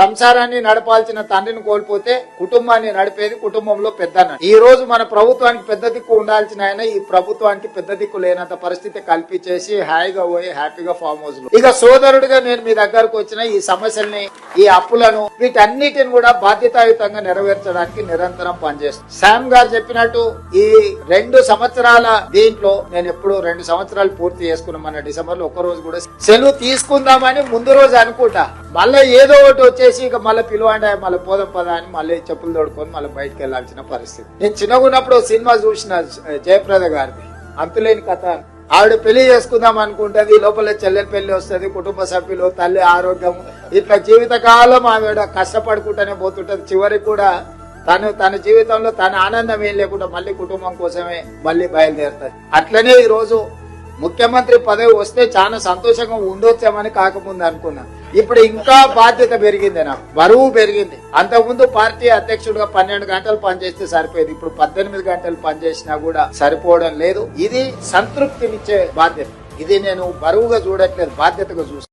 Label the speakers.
Speaker 1: సంసారాన్ని నడపాల్సిన తండ్రిని కోల్పోతే కుటుంబాన్ని నడిపేది కుటుంబంలో పెద్దన్న ఈ రోజు మన ప్రభుత్వానికి పెద్ద దిక్కు ఉండాల్సిన ఆయన ఈ ప్రభుత్వానికి పెద్ద దిక్కు లేనంత పరిస్థితి కల్పించేసి హాయిగా పోయి హ్యాపీగా ఫామ్ హౌస్లో. ఇక సోదరుడిగా నేను మీ దగ్గరకు వచ్చిన ఈ సమస్యల్ని ఈ అప్పులను వీటన్నిటిని కూడా బాధ్యతాయుతంగా నెరవేర్చడానికి నిరంతరం పనిచేస్తాను శామ్ గారు చెప్పినట్టు ఈ రెండు సంవత్సరాల దీంట్లో నేను ఎప్పుడు రెండు సంవత్సరాలు పూర్తి చేసుకున్నాం మన డిసెంబర్లో ఒక రోజు కూడా సెలవు తీసుకుందామని ముందు రోజు అనుకుంటా. మళ్ళీ ఏదో ఒకటి వచ్చేసి ఇక మళ్ళీ పిలువండి మళ్ళీ పోదాం పదా అని మళ్ళీ చెప్పులు తోడుకొని మళ్ళీ బయటకు వెళ్ళాల్సిన పరిస్థితి. నేను చిన్నగా ఉన్నప్పుడు సినిమా చూసిన జయప్రద గారిది. అంతులేని కథ. ఆవిడ పెళ్ళి చేసుకుందాం అనుకుంటది లోపల చెల్లెలు పెళ్ళి వస్తుంది కుటుంబ సభ్యులు తల్లి ఆరోగ్యం ఇట్లా జీవితకాలం ఆవిడ కష్టపడుకుంటూనే పోతుంటది. చివరికి కూడా తను తన జీవితంలో తన ఆనందం ఏం లేకుండా మళ్ళీ కుటుంబం కోసమే మళ్ళీ బయలుదేరుతుంది. అట్లనే ఈ రోజు ముఖ్యమంత్రి పదవి వస్తే చాలా సంతోషంగా ఉండొచ్చామని కాకముందు అనుకున్నా. ఇప్పుడు ఇంకా బాధ్యత పెరిగింది నాకు. బరువు పెరిగింది. అంతకుముందు పార్టీ అధ్యక్షుడిగా పన్నెండు గంటలు పనిచేస్తే సరిపోయేది. ఇప్పుడు పద్దెనిమిది గంటలు పనిచేసినా కూడా సరిపోవడం లేదు. ఇది సంతృప్తినిచ్చే బాధ్యత. ఇది నేను బరువుగా చూడట్లేదు బాధ్యతగా చూస్తాను